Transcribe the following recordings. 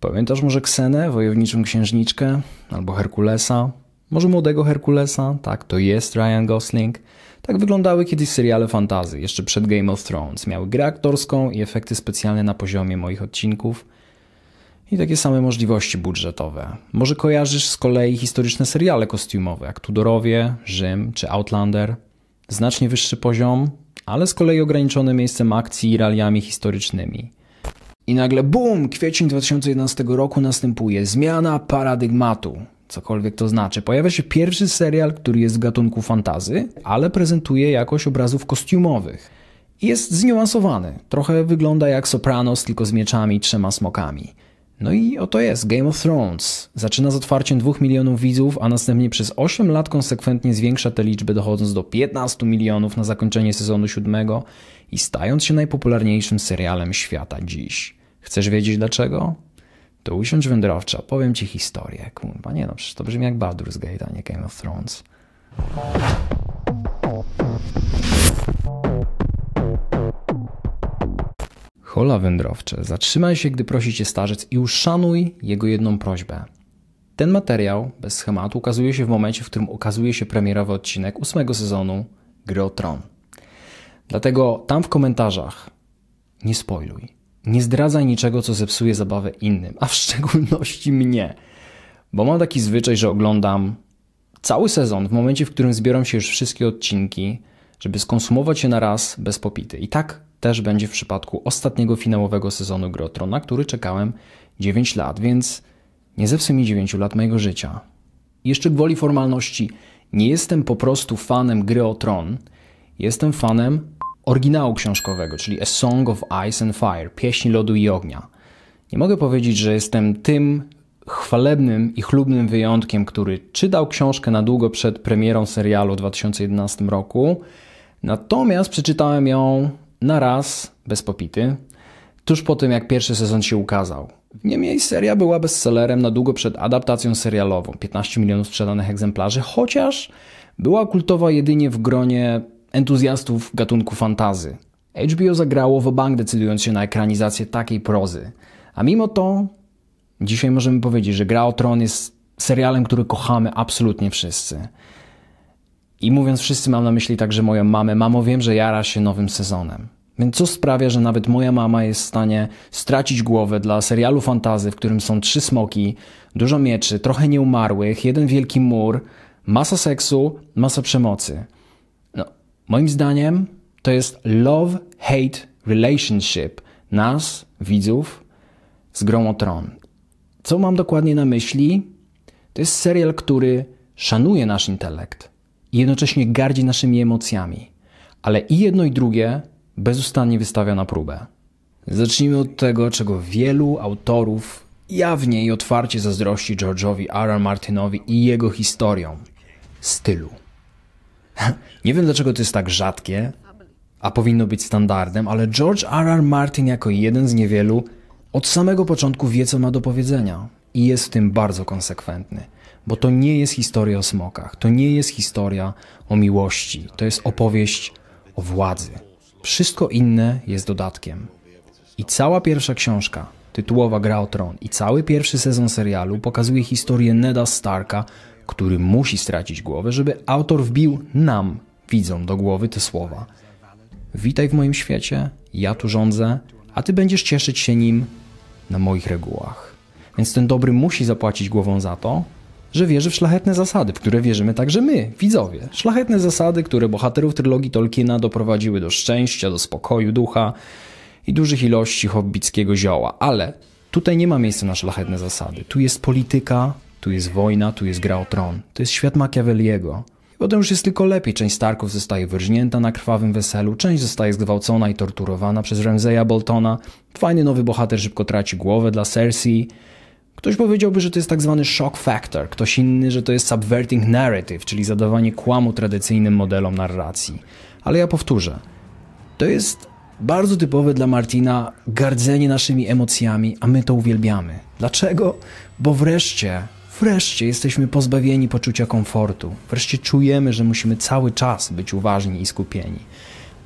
Pamiętasz może Ksenę, wojowniczą księżniczkę? Albo Herkulesa? Może młodego Herkulesa? Tak, to jest Ryan Gosling. Tak wyglądały kiedyś seriale fantazy, jeszcze przed Game of Thrones. Miały grę aktorską i efekty specjalne na poziomie moich odcinków. I takie same możliwości budżetowe. Może kojarzysz z kolei historyczne seriale kostiumowe, jak Tudorowie, Rzym czy Outlander. Znacznie wyższy poziom, ale z kolei ograniczone miejscem akcji i realiami historycznymi. I nagle BUM! Kwiecień 2011 roku następuje zmiana paradygmatu. Cokolwiek to znaczy. Pojawia się pierwszy serial, który jest w gatunku fantazy, ale prezentuje jakość obrazów kostiumowych. Jest zniuansowany. Trochę wygląda jak Sopranos, tylko z mieczami i trzema smokami. No i oto jest Game of Thrones. Zaczyna z otwarciem 2 milionów widzów, a następnie przez 8 lat konsekwentnie zwiększa te liczby, dochodząc do 15 milionów na zakończenie sezonu 7 i stając się najpopularniejszym serialem świata dziś. Chcesz wiedzieć dlaczego? To usiądź wędrowcza, powiem ci historię. Kurwa, nie no, przecież to brzmi jak Baldur's Gate, a nie Game of Thrones. Hola wędrowcze, zatrzymaj się, gdy prosi cię starzec i uszanuj jego jedną prośbę. Ten materiał, bez schematu, ukazuje się w momencie, w którym okazuje się premierowy odcinek ósmego sezonu Gry o Tron. Dlatego tam w komentarzach nie spoiluj. Nie zdradzaj niczego, co zepsuje zabawę innym, a w szczególności mnie. Bo mam taki zwyczaj, że oglądam cały sezon w momencie, w którym zbiorą się już wszystkie odcinki, żeby skonsumować je na raz bez popity. I tak też będzie w przypadku ostatniego finałowego sezonu Grotro, na który czekałem 9 lat, więc nie zepsuj mi 9 lat mojego życia. Jeszcze gwoli formalności, nie jestem po prostu fanem gry o tron, jestem fanem oryginału książkowego, czyli A Song of Ice and Fire, pieśni lodu i ognia. Nie mogę powiedzieć, że jestem tym chwalebnym i chlubnym wyjątkiem, który czytał książkę na długo przed premierą serialu w 2011 roku, natomiast przeczytałem ją na raz, bez popity, tuż po tym jak pierwszy sezon się ukazał. Niemniej seria była bestsellerem na długo przed adaptacją serialową 15 milionów sprzedanych egzemplarzy, chociaż była kultowa jedynie w gronie entuzjastów gatunku fantazy. HBO zagrało w bank decydując się na ekranizację takiej prozy. A mimo to dzisiaj możemy powiedzieć, że Gra o Tron jest serialem, który kochamy absolutnie wszyscy. I mówiąc wszyscy, mam na myśli także moją mamę. Mamo, wiem, że jara się nowym sezonem. Więc co sprawia, że nawet moja mama jest w stanie stracić głowę dla serialu fantazy, w którym są trzy smoki, dużo mieczy, trochę nieumarłych, jeden wielki mur, masa seksu, masa przemocy. Moim zdaniem to jest love-hate relationship nas, widzów, z grą o tron. Co mam dokładnie na myśli? To jest serial, który szanuje nasz intelekt i jednocześnie gardzi naszymi emocjami. Ale i jedno i drugie bezustannie wystawia na próbę. Zacznijmy od tego, czego wielu autorów jawnie i otwarcie zazdrości George'owi R. R. Martinowi i jego historią stylu. Nie wiem dlaczego to jest tak rzadkie, a powinno być standardem, ale George R. R. Martin jako jeden z niewielu od samego początku wie co ma do powiedzenia i jest w tym bardzo konsekwentny. Bo to nie jest historia o smokach, to nie jest historia o miłości, to jest opowieść o władzy. Wszystko inne jest dodatkiem. I cała pierwsza książka, tytułowa Gra o Tron i cały pierwszy sezon serialu pokazuje historię Neda Starka, który musi stracić głowę, żeby autor wbił nam, widzom, do głowy te słowa. Witaj w moim świecie, ja tu rządzę, a ty będziesz cieszyć się nim na moich regułach. Więc ten dobry musi zapłacić głową za to, że wierzy w szlachetne zasady, w które wierzymy także my, widzowie. Szlachetne zasady, które bohaterów trylogii Tolkiena doprowadziły do szczęścia, do spokoju ducha i dużych ilości hobbickiego zioła. Ale tutaj nie ma miejsca na szlachetne zasady. Tu jest polityka, tu jest wojna, tu jest gra o tron. To jest świat Machiavelliego. I potem już jest tylko lepiej. Część Starków zostaje wyrżnięta na krwawym weselu, część zostaje zgwałcona i torturowana przez Ramsaya Boltona. Fajny nowy bohater szybko traci głowę dla Cersei. Ktoś powiedziałby, że to jest tak zwany shock factor, ktoś inny, że to jest subverting narrative, czyli zadawanie kłamu tradycyjnym modelom narracji. Ale ja powtórzę, to jest bardzo typowe dla Martina gardzenie naszymi emocjami, a my to uwielbiamy. Dlaczego? Bo wreszcie, wreszcie jesteśmy pozbawieni poczucia komfortu. Wreszcie czujemy, że musimy cały czas być uważni i skupieni.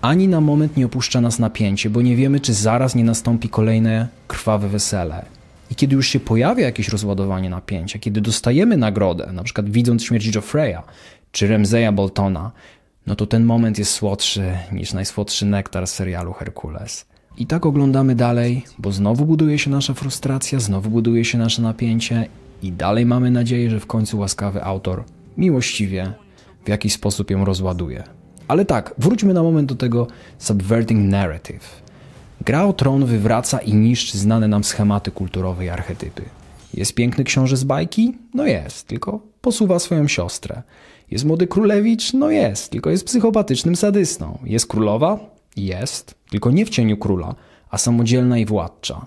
Ani na moment nie opuszcza nas napięcie, bo nie wiemy, czy zaraz nie nastąpi kolejne krwawe wesele I kiedy już się pojawia jakieś rozładowanie napięcia, kiedy dostajemy nagrodę, na przykład widząc śmierć Joffreya czy Ramseya Boltona, no to ten moment jest słodszy niż najsłodszy nektar z serialu Herkules. I tak oglądamy dalej, bo znowu buduje się nasza frustracja, znowu buduje się nasze napięcie i dalej mamy nadzieję, że w końcu łaskawy autor miłościwie w jakiś sposób ją rozładuje. Ale tak, wróćmy na moment do tego subverting narrative. Gra o tron wywraca i niszczy znane nam schematy kulturowe i archetypy. Jest piękny książę z bajki? No jest, tylko posuwa swoją siostrę. Jest młody królewicz? No jest, tylko jest psychopatycznym sadystą. Jest królowa? Jest, tylko nie w cieniu króla, a samodzielna i władcza.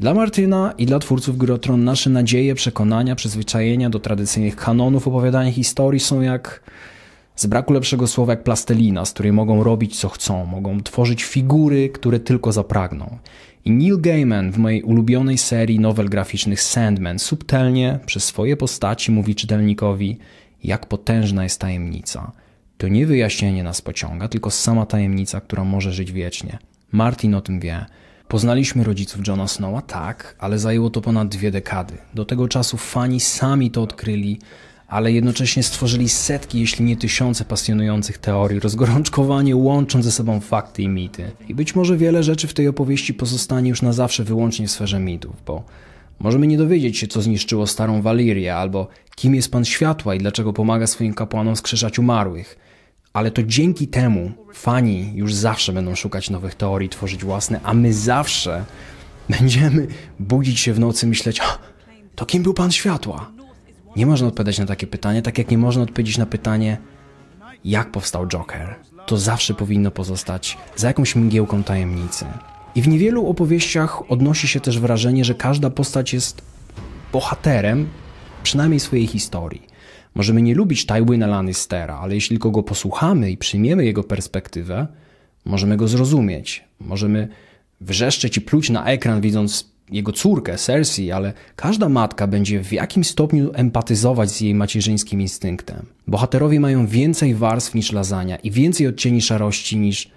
Dla Martyna i dla twórców Gry nasze nadzieje, przekonania, przyzwyczajenia do tradycyjnych kanonów opowiadania historii są jak z braku lepszego słowa jak plastelina, z której mogą robić co chcą, mogą tworzyć figury, które tylko zapragną. I Neil Gaiman w mojej ulubionej serii nowel graficznych Sandman subtelnie przez swoje postaci mówi czytelnikowi, jak potężna jest tajemnica. To nie wyjaśnienie nas pociąga, tylko sama tajemnica, która może żyć wiecznie. Martin o tym wie. Poznaliśmy rodziców Johna Snowa, tak, ale zajęło to ponad dwie dekady. Do tego czasu fani sami to odkryli, ale jednocześnie stworzyli setki, jeśli nie tysiące pasjonujących teorii, rozgorączkowanie łącząc ze sobą fakty i mity. I być może wiele rzeczy w tej opowieści pozostanie już na zawsze wyłącznie w sferze mitów, bo możemy nie dowiedzieć się, co zniszczyło starą Walirię, albo kim jest Pan Światła i dlaczego pomaga swoim kapłanom skrzeszać umarłych. Ale to dzięki temu fani już zawsze będą szukać nowych teorii, tworzyć własne, a my zawsze będziemy budzić się w nocy, myśleć, to kim był Pan Światła? Nie można odpowiadać na takie pytanie, tak jak nie można odpowiedzieć na pytanie, jak powstał Joker. To zawsze powinno pozostać za jakąś mgiełką tajemnicy. I w niewielu opowieściach odnosi się też wrażenie, że każda postać jest bohaterem przynajmniej swojej historii. Możemy nie lubić Tywina Lannistera, ale jeśli kogo posłuchamy i przyjmiemy jego perspektywę, możemy go zrozumieć. Możemy wrzeszczeć i pluć na ekran, widząc jego córkę, Cersei, ale każda matka będzie w jakimś stopniu empatyzować z jej macierzyńskim instynktem. Bohaterowie mają więcej warstw niż lasagna i więcej odcieni szarości niż...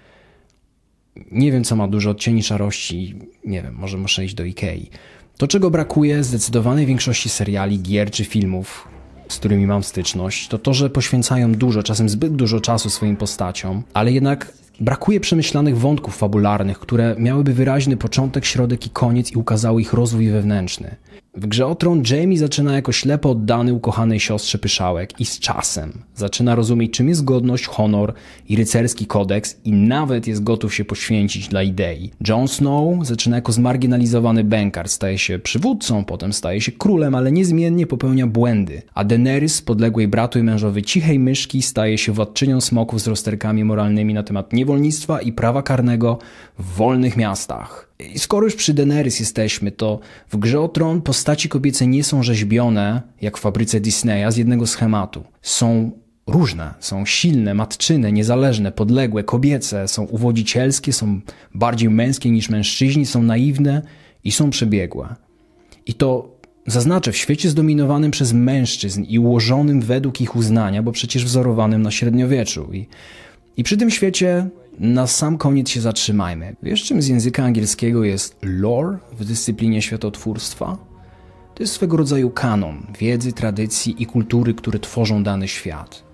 Nie wiem, co ma dużo odcieni szarości, nie wiem, może muszę iść do Ikei. To, czego brakuje zdecydowanej większości seriali, gier czy filmów, z którymi mam styczność, to to, że poświęcają dużo, czasem zbyt dużo czasu swoim postaciom, ale jednak Brakuje przemyślanych wątków fabularnych, które miałyby wyraźny początek, środek i koniec i ukazały ich rozwój wewnętrzny. W grze o tron Jamie zaczyna jako ślepo oddany ukochanej siostrze pyszałek i z czasem zaczyna rozumieć czym jest godność, honor i rycerski kodeks i nawet jest gotów się poświęcić dla idei. Jon Snow zaczyna jako zmarginalizowany bękar, staje się przywódcą, potem staje się królem, ale niezmiennie popełnia błędy. A Daenerys podległej bratu i mężowi cichej myszki staje się władczynią smoków z rozterkami moralnymi na temat niewolnictwa i prawa karnego w wolnych miastach. I skoro już przy Daenerys jesteśmy, to w grze o tron postaci kobiece nie są rzeźbione, jak w fabryce Disneya, z jednego schematu. Są różne, są silne, matczyne, niezależne, podległe, kobiece, są uwodzicielskie, są bardziej męskie niż mężczyźni, są naiwne i są przebiegłe. I to zaznaczę, w świecie zdominowanym przez mężczyzn i ułożonym według ich uznania, bo przecież wzorowanym na średniowieczu. I, i przy tym świecie na sam koniec się zatrzymajmy. Wiesz, czym z języka angielskiego jest lore w dyscyplinie światotwórstwa? To jest swego rodzaju kanon wiedzy, tradycji i kultury, które tworzą dany świat.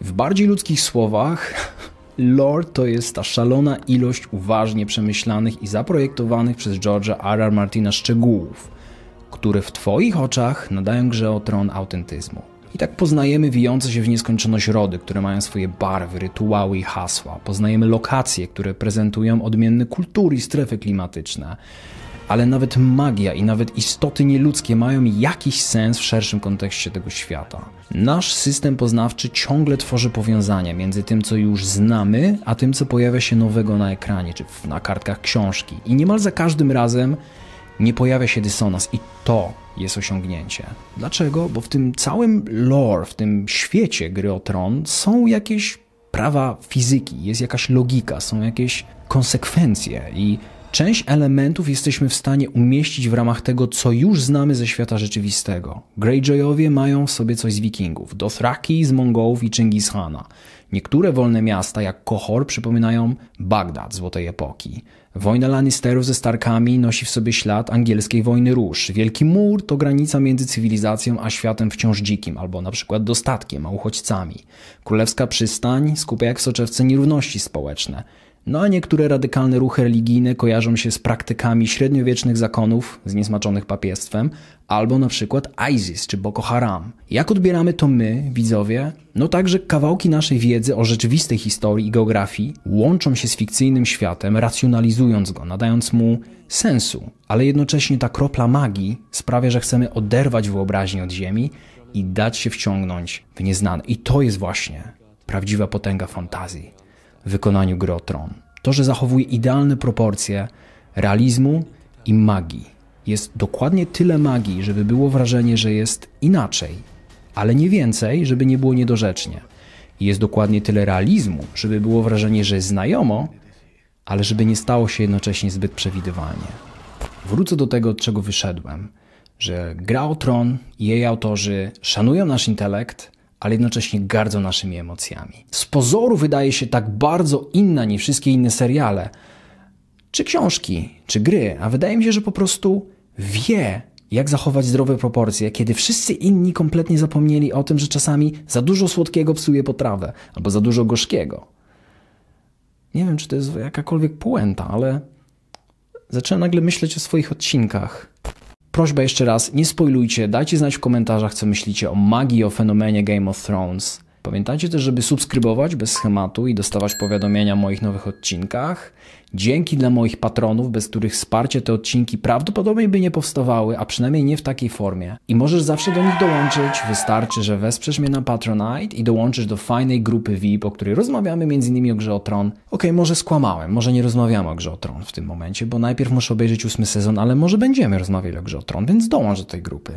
W bardziej ludzkich słowach, lore to jest ta szalona ilość uważnie przemyślanych i zaprojektowanych przez George'a R. R. Martina szczegółów, które w Twoich oczach nadają grze o tron autentyzmu. I tak poznajemy wijące się w nieskończoność rody, które mają swoje barwy, rytuały i hasła. Poznajemy lokacje, które prezentują odmienne kultury i strefy klimatyczne. Ale nawet magia i nawet istoty nieludzkie mają jakiś sens w szerszym kontekście tego świata. Nasz system poznawczy ciągle tworzy powiązania między tym, co już znamy, a tym, co pojawia się nowego na ekranie czy na kartkach książki. I niemal za każdym razem nie pojawia się dysonans i to jest osiągnięcie. Dlaczego? Bo w tym całym lore, w tym świecie gry o tron są jakieś prawa fizyki, jest jakaś logika, są jakieś konsekwencje i Część elementów jesteśmy w stanie umieścić w ramach tego, co już znamy ze świata rzeczywistego. Greyjoyowie mają w sobie coś z wikingów, Dothraki z Mongołów i Chingis Khana. Niektóre wolne miasta, jak Kohor, przypominają Bagdad złotej epoki. Wojna Lannisterów ze Starkami nosi w sobie ślad angielskiej wojny róż. Wielki mur to granica między cywilizacją a światem wciąż dzikim, albo na przykład dostatkiem a uchodźcami. Królewska przystań skupia jak soczewce nierówności społeczne. No a niektóre radykalne ruchy religijne kojarzą się z praktykami średniowiecznych zakonów zniesmaczonych papiestwem, albo na przykład ISIS czy Boko Haram. Jak odbieramy to my, widzowie? No tak, że kawałki naszej wiedzy o rzeczywistej historii i geografii łączą się z fikcyjnym światem, racjonalizując go, nadając mu sensu, ale jednocześnie ta kropla magii sprawia, że chcemy oderwać wyobraźnię od ziemi i dać się wciągnąć w nieznane. I to jest właśnie prawdziwa potęga fantazji wykonaniu gry o Tron. To, że zachowuje idealne proporcje realizmu i magii. Jest dokładnie tyle magii, żeby było wrażenie, że jest inaczej, ale nie więcej, żeby nie było niedorzecznie. Jest dokładnie tyle realizmu, żeby było wrażenie, że jest znajomo, ale żeby nie stało się jednocześnie zbyt przewidywalnie. Wrócę do tego, od czego wyszedłem, że gra o Tron i jej autorzy szanują nasz intelekt, ale jednocześnie gardzą naszymi emocjami. Z pozoru wydaje się tak bardzo inna niż wszystkie inne seriale, czy książki, czy gry, a wydaje mi się, że po prostu wie, jak zachować zdrowe proporcje, kiedy wszyscy inni kompletnie zapomnieli o tym, że czasami za dużo słodkiego psuje potrawę, albo za dużo gorzkiego. Nie wiem, czy to jest jakakolwiek puenta, ale zacząłem nagle myśleć o swoich odcinkach. Prośba jeszcze raz, nie spoilujcie, dajcie znać w komentarzach, co myślicie o magii, o fenomenie Game of Thrones. Pamiętajcie też, żeby subskrybować bez schematu i dostawać powiadomienia o moich nowych odcinkach. Dzięki dla moich patronów, bez których wsparcie te odcinki prawdopodobnie by nie powstawały, a przynajmniej nie w takiej formie. I możesz zawsze do nich dołączyć, wystarczy, że wesprzesz mnie na Patronite i dołączysz do fajnej grupy VIP, o której rozmawiamy m.in. o grze o Tron. Okej, okay, może skłamałem, może nie rozmawiamy o grze o Tron w tym momencie, bo najpierw muszę obejrzeć ósmy sezon, ale może będziemy rozmawiać o grze o Tron, więc dołącz do tej grupy.